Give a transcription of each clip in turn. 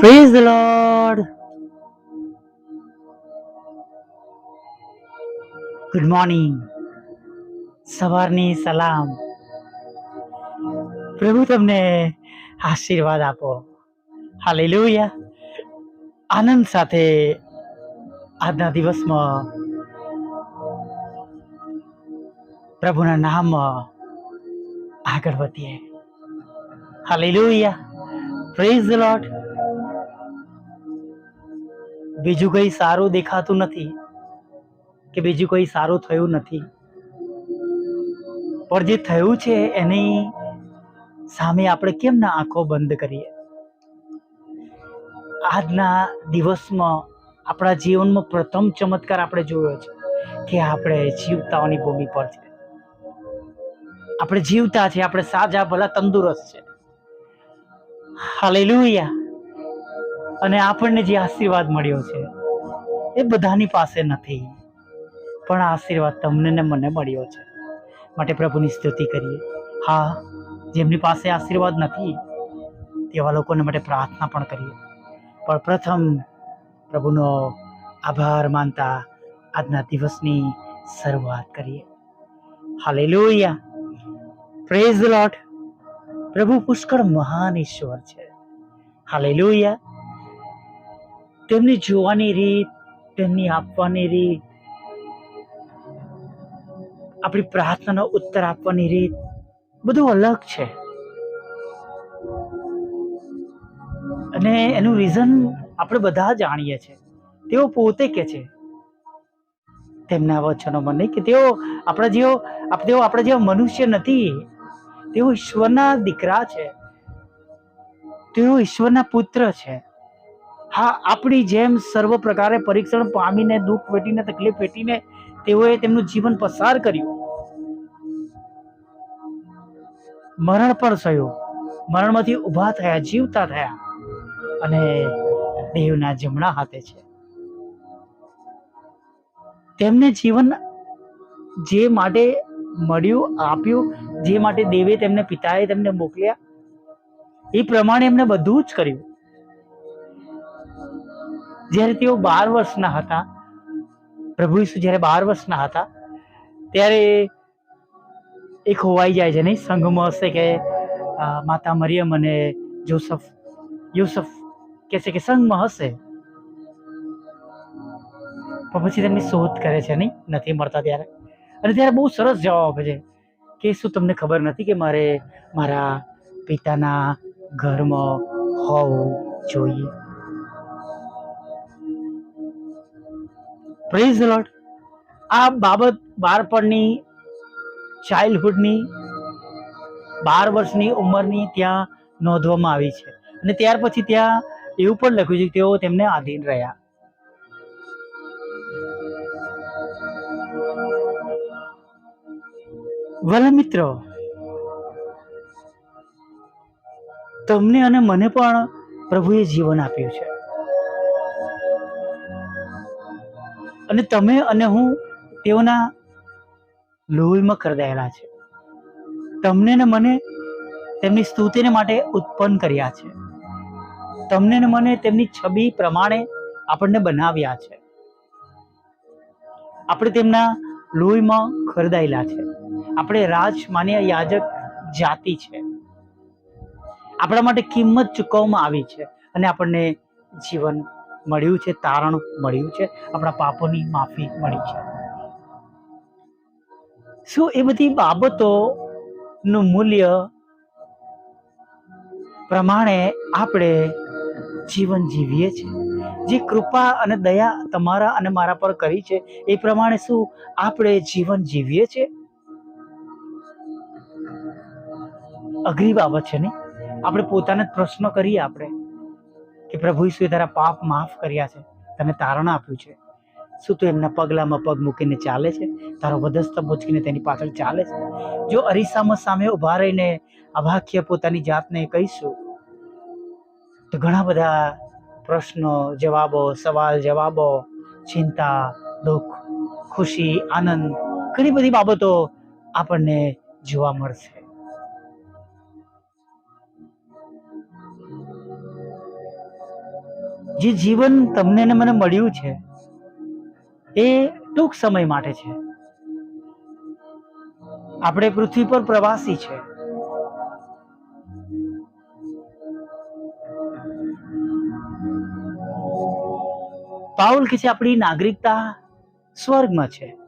Praise the Lord good morning સવારની સલામ. પ્રભુ તમને આશીર્વાદ આપો. હાલેલુયા આનંદ સાથે આજના દિવસમાં પ્રભુના નામમાં આગળ વધીએ. હાલેલુયા પ્રેઝ ધ લોર્ડ બીજું કંઈ સારું દેખાતું નથી કે બીજું કંઈ સારું થયું નથી. પણ જે થયું છે એની સામે આપણે કેમ ના આંખો બંધ કરીએ? આજના દિવસમાં આપણા જીવનમાં પ્રથમ ચમત્કાર આપણે જોયો છે કે આપણે જીવતાઓની ભૂમિ પર છે. આપણે જીવતા છે આપણે સાજા ભલા તંદુરસ્ત છે. હાલેલુયા. અને આપણને જે આશીર્વાદ મળ્યો છે, એ બધાની પાસે નથી. પણ આશીર્વાદ તમને ને મને મળ્યો છે. માટે પ્રભુની સ્તુતિ કરીએ. હા, જેમની પાસે આશીર્વાદ નથી, તેવા લોકોને માટે પ્રાર્થના પણ કરીએ. પણ પ્રથમ પ્રભુનો આભાર માનતા આજના દિવસની શરૂઆત કરીએ. હાલેલુયા. પ્રેઝ લોટ પ્રભુ પુષ્કળ મહાન ઈશ્વર છે. હાલેલુયા. તેમની જોવાની રીત, તેમની આપવાની રીત, આપણી પ્રાર્થનાનો ઉત્તર આપવાની રીત, બધું અલગ છે. અને એનું રીઝન આપણે બધા જાણીએ છીએ. તેઓ પોતે કે છે. તેમના વચનોમાં નહીં કે તેઓ આપણા જેવો તેઓ આપણા જેવા મનુષ્ય નથી. તેઓ ઈશ્વરના દીકરા છે. તેઓ ઈશ્વરના પુત્ર છે. હા, આપણી જેમ સર્વ પ્રકારે પરીક્ષણ પામીને દુઃખ વેઠીને, તકલીફ વેઠીને તેઓએ તેમનું જીવન પસાર કર્યું. મરણ પણ થયું. મરણમાંથી ઊભા થયા, જીવતા થયા. અને દેવના જમણા હાથે છે. તેમને જીવન જે માટે મળ્યું, આપ્યું, જે માટે દેવે તેમને પિતાએ તેમને મોકલ્યા, એ પ્રમાણે એમને બધું જ કર્યું. જ્યારે તેઓ બાર વર્ષના હતા, પ્રભુ ઈસુ જ્યારે બાર વર્ષના હતા, ત્યારે એ ખોવાઈ જાય છે નહીં? સંઘમાં હશે કે માતા મરિયમ અને જોસફ, યુસફ કે છે કે સંઘમાં હશે. પણ પછી તેમની શોધ કરે છે નહીં? નથી મળતા ત્યારે. અને ત્યારે બહુ સરસ જવાબ આપે છે કે શું તમને ખબર નથી કે મારે મારા પિતાના ઘરમાં હોવું જોઈએ? પ્રેઝ લોટ આ બાબત બાળપણની ચાઇલ્ડહુડની બાર વર્ષની ઉંમરની ત્યાં નોંધવામાં આવી છે. અને ત્યાર પછી ત્યાં એવું પણ લખ્યું છે કે તેઓ તેમને આધીન રહ્યા. વલા મિત્રો, તમને અને મને પણ પ્રભુએ જીવન આપ્યું છે. અને તમે અને હું તેઓના લોહીમાં કરદાયેલા છે. તમને ને મને તેમની સ્તુતિને માટે ઉત્પન્ન કર્યા છે. તમને ને મને તેમની છબી પ્રમાણે આપણને બનાવ્યા છે. આપણે તેમના લોહીમાં ખરદાયેલા છે. આપણે રાજ માન્ય યાજક જાતિ છે. આપણા માટે કિંમત ચૂકવવામાં આવી છે અને આપણને જીવન મળ્યું છે, તારણ મળ્યું છે, આપણા પાપોની માફી મળી છે. શું એ બધી બાબતોનું મૂલ્ય પ્રમાણે આપણે જીવન જીવીએ છીએ? જે કૃપા અને દયા તમારા અને મારા પર કરી છે, એ પ્રમાણે શું આપણે જીવન જીવીએ છીએ? અઘરી બાબત છે નહીં આપણે પોતાને જ પ્રશ્ન કરીએ આપણે. કે પ્રભુ ઈશ્વરે તારા પાપ માફ કર્યા છે, તને તારણ આપ્યું છે. શું તું એમના પગલામાં પગ મૂકીને ચાલે છે? તારો વધસ્ત મૂચકીને તેની પાછળ ચાલે છે? જો અરીસામાં સામે ઊભા રહીને અભાખ્ય પોતાની જાતને કહીશું, તો ઘણા બધા પ્રશ્નો, જવાબો, સવાલ, જવાબો, ચિંતા, દુઃખ, ખુશી, આનંદ, ઘણી બધી બાબતો આપણને જોવા મળશે. જે જીવન તમને ને મને મળ્યું છે, એ ટૂંક સમય માટે છે. આપણે પૃથ્વી પર પ્રવાસી છે. પાઉલ કે છે, આપણી નાગરિકતા સ્વર્ગમાં છે.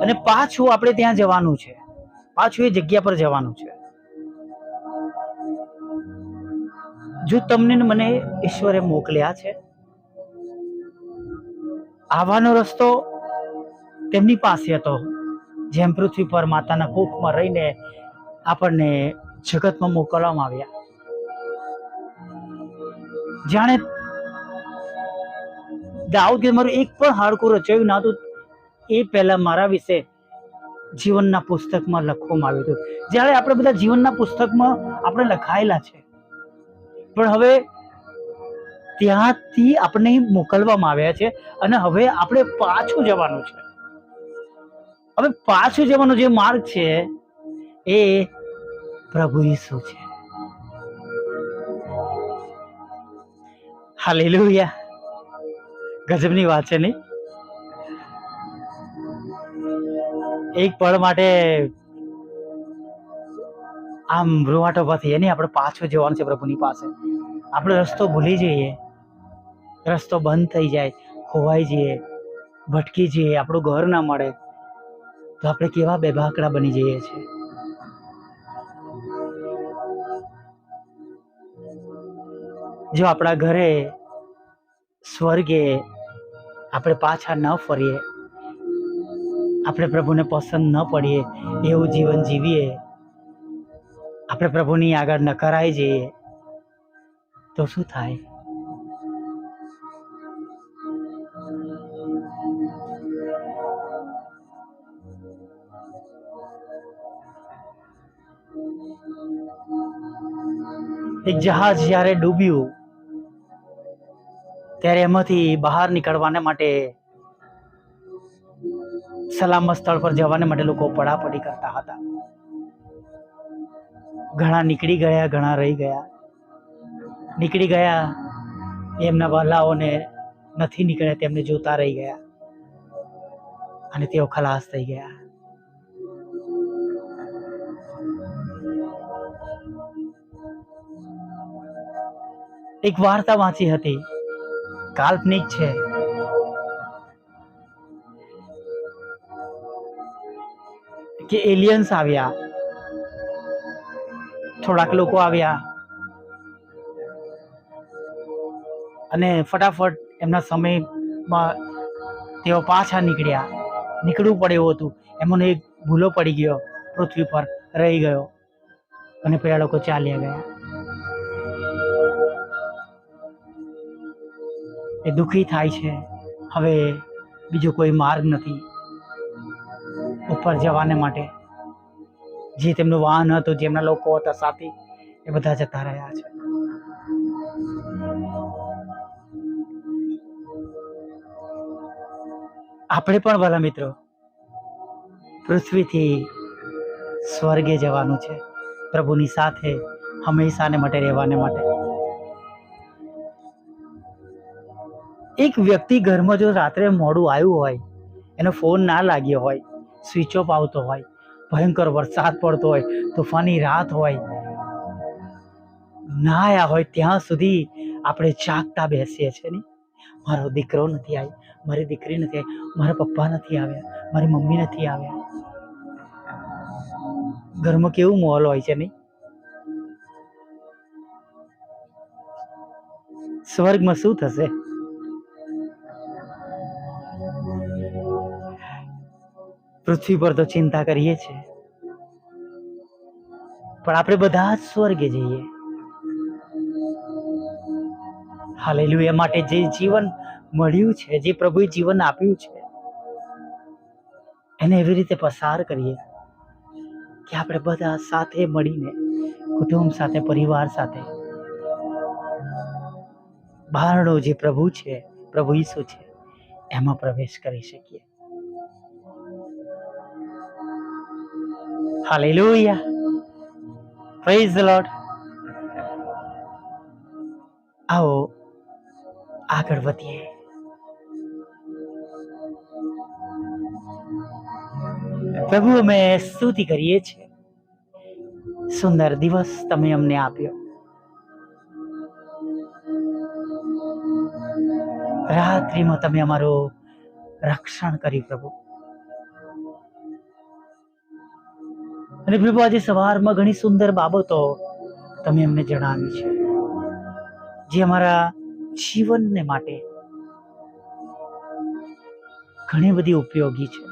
અને પાછું આપણે ત્યાં જવાનું છે. પાછું એ જગ્યા પર જવાનું છે. જો તમને મને ઈશ્વરે મોકલ્યા છે, આવવાનો રસ્તો તેમની પાસે હતો, જેમ પૃથ્વી પર માતાના કુખમાં રહીને આપણને જગતમાં મોકલવામાં આવ્યા. જાણે દાઉદ મારું એક પણ હાડકું રચાયું ના હતું, એ પહેલા મારા વિશે જીવનના પુસ્તકમાં લખવામાં આવ્યું હતું. જ્યારે આપણે બધા જીવનના પુસ્તકમાં આપણે લખાયેલા છે. પણ હવે ત્યાંથી આપણને મોકલવામાં આવ્યા છે અને હવે આપણે પાછું જવાનું છે. હવે પાછું જવાનો જે માર્ગ છે એ પ્રભુ ઈસુ છે. હાલેલુયા. ગજબની વાત છે નહીં? એક પળ માટે આમ રૂવાટો પાથી એની આપણે પાછું જવાનું છે પ્રભુની પાસે. આપણે રસ્તો ભૂલી જઈએ. રસ્તો બંધ થઈ જાય, ખોવાઈ જઈએ, ભટકી જઈએ, આપણું ઘર ના મળે, તો આપણે કેવા બેભાકડા બની જઈએ છીએ? જો આપણા ઘરે સ્વર્ગે આપણે પાછા ન ફરીએ, આપણે પ્રભુને પસંદ ન પડીએ, એવું જીવન જીવીએ આપણે પ્રભુની આગળ ન કરાઈ જઈએ, તો શું થાય? એક જહાજ જ્યારે ડૂબ્યું, ત્યારે એમાંથી બહાર નીકળવાને માટે સલામત સ્થળ પર જવાને માટે લોકો પડાપડી કરતા હતા. ઘણા નીકળી ગયા, ઘણા રહી ગયા. નીકળી ગયા, એમના વહાલાઓને નથી નીકળ્યા, તેમને જોતા રહી ગયા. અને તેઓ ખલાસ થઈ ગયા. એક વાર્તા વાંચી હતી. કાલ્પનિક છે. કે એલિયન્સ આવ્યા. થોડાક લોકો આવ્યા. અને ફટાફટ એમના સમયમાં તેઓ પાછા નીકળ્યા. નીકળવું પડે એવું હતું. એમનો એક ભૂલો પડી ગયો. પૃથ્વી પર રહી ગયો. અને પેલા લોકો ચાલ્યા ગયા. એ દુઃખી થાય છે. હવે બીજો કોઈ માર્ગ નથી. ઉપર જવાને માટે જે તેમનું વાહન હતું જેમના લોકો હતા, સાથી, એ બધા જતા રહ્યા છે. આપણે પણ ભલા મિત્રો, પૃથ્વીથી સ્વર્ગે જવાનું છે. પ્રભુની સાથે હંમેશાને માટે, રહેવાને માટે. એક વ્યક્તિ ઘરમાં જો રાત્રે મોડું આવ્યું હોય, એનો ફોન ના લાગ્યો હોય, સ્વિચ ઓફ આવતો હોય ભયંકર વરસાદ પડતો હોય, તોફાની રાત હોય, ના હોય, ત્યાં સુધી આપણે જાગતા બેસીએ છીએ ને. મારો દીકરો નથી આવ્યો, મારી દીકરી નથી આવી, મારા પપ્પા નથી આવ્યા, મારી મમ્મી નથી આવ્યા. ઘરમાં કેવું માહોલ હોય છે નહીં સ્વર્ગમાં શું થશે? પૃથ્વી પર તો ચિંતા કરીએ છીએ. પણ આપણે બધા જ સ્વર્ગે જઈએ. હાલેલું એ માટે જે જીવન મળ્યું છે, જે પ્રભુએ જીવન આપ્યું છે, એને એવી રીતે પસાર કરીએ કે આપણે બધા સાથે મળીને, કુટુંબ સાથે, પરિવાર સાથે, બહારનો જે પ્રભુ છે, પ્રભુ ઈસુ છે, એમાં પ્રવેશ કરી શકીએ. Hallelujah Praise the Lord. આવો આગળ વધીએ પ્રભુ અમે સ્તુતિ કરીએ છીએ સુંદર દિવસ તમે અમને આપ્યો રાત્રિમાં તમે અમારું રક્ષણ કર્યું પ્રભુ અને પ્રભુ આજે સવારમાં ઘણી સુંદર બાબતો તમે અમને જણાવી છે, જે અમારા જીવનને માટે ઘણી બધી ઉપયોગી છે.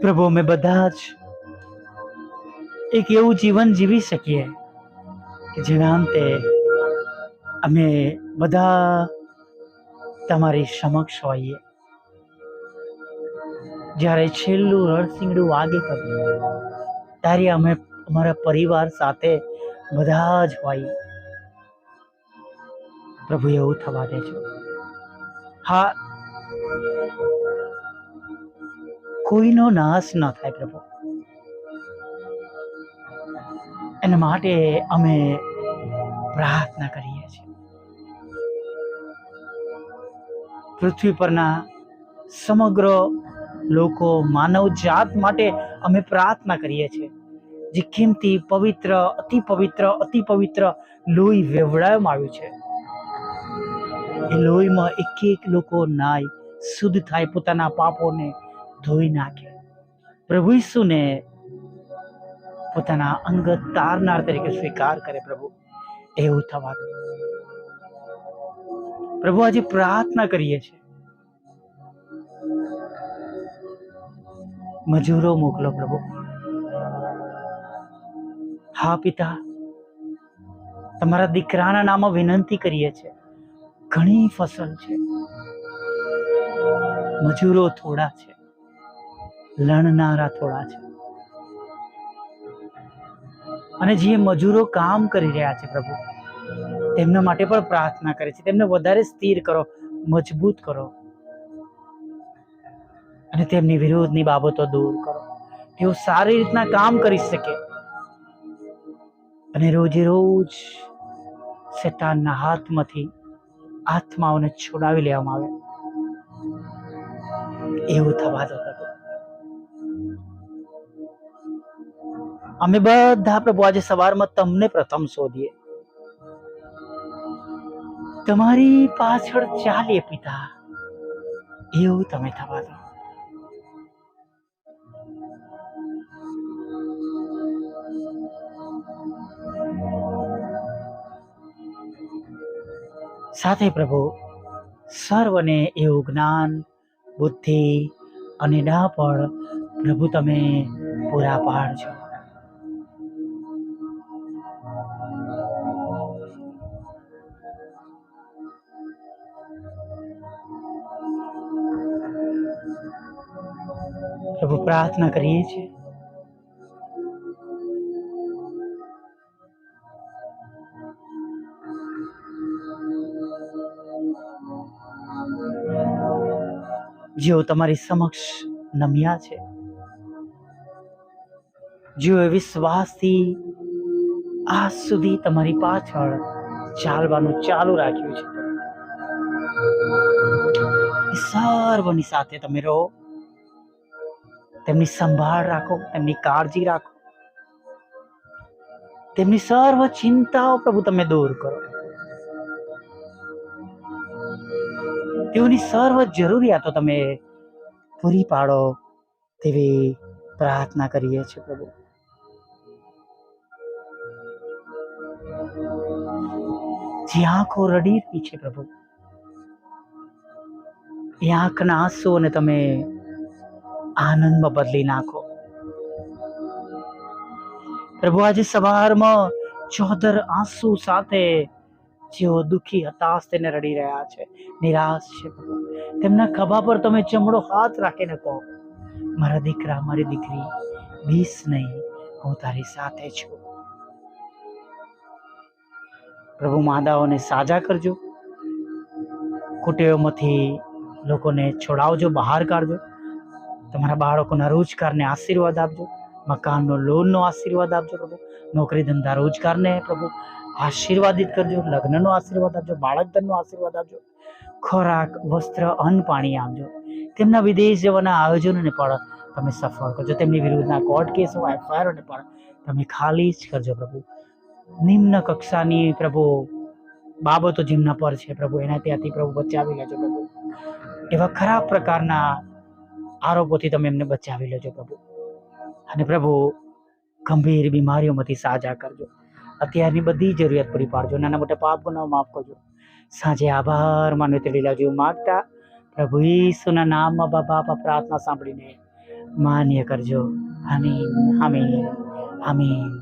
પ્રભુ, અમે બધા જ એક એવું જીવન જીવી શકીએ કે જેના અંતે અમે બધા તમારી સમક્ષ હોઈએ. જ્યારે છેલ્લું રણસિંગડું વાગે કર્યું ત્યારે અમે અમારા પરિવાર સાથે બધા જ હોઈએ. પ્રભુ, એવું થવા દેજો. હા. કોઈનો નાશ ન થાય પ્રભુ. એના માટે અમે પ્રાર્થના કરીએ. પૃથ્વી પરના સમગ્ર લોકો માનવ જાત માટે અમે પ્રાર્થના કરીએ છીએ. જે કિંમતી પવિત્ર, અતિ પવિત્ર અતિ પવિત્ર લોહી વેવડાવવામાં આવ્યું છે. એ લોહીમાં એક એક લોકો નાય શુદ્ધ થાય, પોતાના પાપોને ધોઈ નાખે. પ્રભુ ઈસુને પોતાના અંગત તારનાર તરીકે સ્વીકાર કરે પ્રભુ. એવું થવા પ્રભુ આજે પ્રાર્થના કરીએ છીએ. મજૂરો મોકલો પ્રભુ. હા પિતા, તમારા દીકરાના નામે વિનંતી કરીએ છીએ. ઘણી ફસલ છે. મજૂરો થોડા છે. લણનારા થોડા છે. અને જે મજૂરો કામ કરી રહ્યા છે પ્રભુ તેમના માટે પણ પ્રાર્થના કરે છે. તેમને વધારે સ્થિર કરો, મજબૂત કરો. અને તેમની વિરોધની બાબતો દૂર કરો. તેઓ સારી રીતના કામ કરી શકે. અને રોજે રોજ શેતાનના હાથમાંથી આત્માઓને છોડાવી લેવામાં આવે. એવું થવા દો અમે બધા પ્રભુ આજે સવારમાં તમને પ્રથમ શોધીએ. તમારી પાછળ ચાલીએ પિતા. એવું તમે થવા દો. સાથે પ્રભુ, સર્વને એવું જ્ઞાન, બુદ્ધિ અને ડાપણ પ્રભુ તમે પૂરા પાડજો. પ્રભુ પ્રાર્થના કરીએ છીએ. જેઓ તમારી સમક્ષ નમ્યા છે જેઓએ વિશ્વાસથી આ સુધી તમારી પાછળ ચાલવાનું ચાલુ રાખ્યું છે. સર્વની સાથે તમે રહો. તેમની સંભાળ રાખો તેમની કાળજી રાખો. તેમની સર્વ ચિંતાઓ પ્રભુ તમે દૂર કરો. તેઓની સર્વ જરૂરિયાતો તમે પૂરી પાડો તેવી પ્રાર્થના કરીએ છીએ પ્રભુ. જે આંખો રડી છે પ્રભુ. એ આંખના આંસુઓને તમે આનંદમાં બદલી નાખો. પ્રભુ, આજે સવારમાં ચોદર આંસુ સાથે જેઓ દુખી હતાશ તેને રડી રહ્યા છે. નિરાશ છે તેમના ખભા પર તમે ચમડો હાથ રાખીને કહો, મારા દીકરા, મારી દીકરી, બીસ નહીં, હું તારી સાથે છું. પ્રભુ, માદાઓને સાજા કરજો. કુટેવમાંથી લોકોને છોડાવજો, બહાર કાઢજો. તમારા બાળકોના રોજગારને આશીર્વાદ આપજો, મકાનનો લોનનો આશીર્વાદ આપજો પ્રભુ નોકરી ધંધા રોજગારને પ્રભુ આશીર્વાદિત કરજો, લગ્નનો આશીર્વાદ આપજો, બાળકધનનો આશીર્વાદ આપજો, ખોરાક, વસ્ત્ર, અન્ન, પાણી આપજો. તેમના વિદેશ જવાના આયોજનોને પણ તમે સફળ કરજો. તેમની વિરુદ્ધના કોર્ટ કેસો, એફઆઈઆરને પણ તમે ખાલી જ કરજો પ્રભુ. નિમ્ન કક્ષાની પ્રભુ બાબતો જેમના પર છે પ્રભુ, એના ત્યાંથી પ્રભુ બચાવી લેજો પ્રભુ. એવા ખરાબ પ્રકારના આરોપોથી તમે એમને બચાવી લેજો પ્રભુ. અને પ્રભુ, ગંભીર બીમારીઓમાંથી સાજા કરજો. અત્યારની બધી જરૂરિયાત પૂરી પાડજો. નાના મોટા પાપ ગુનાઓ માફ કરજો. સાંજે આભાર માનો તે લીલા જેવું માગતા પ્રભુ ઈસુના નામમાં બાબા આપા પ્રાર્થના સાંભળીને માન્ય કરજો. આમીન આમીન આમીન.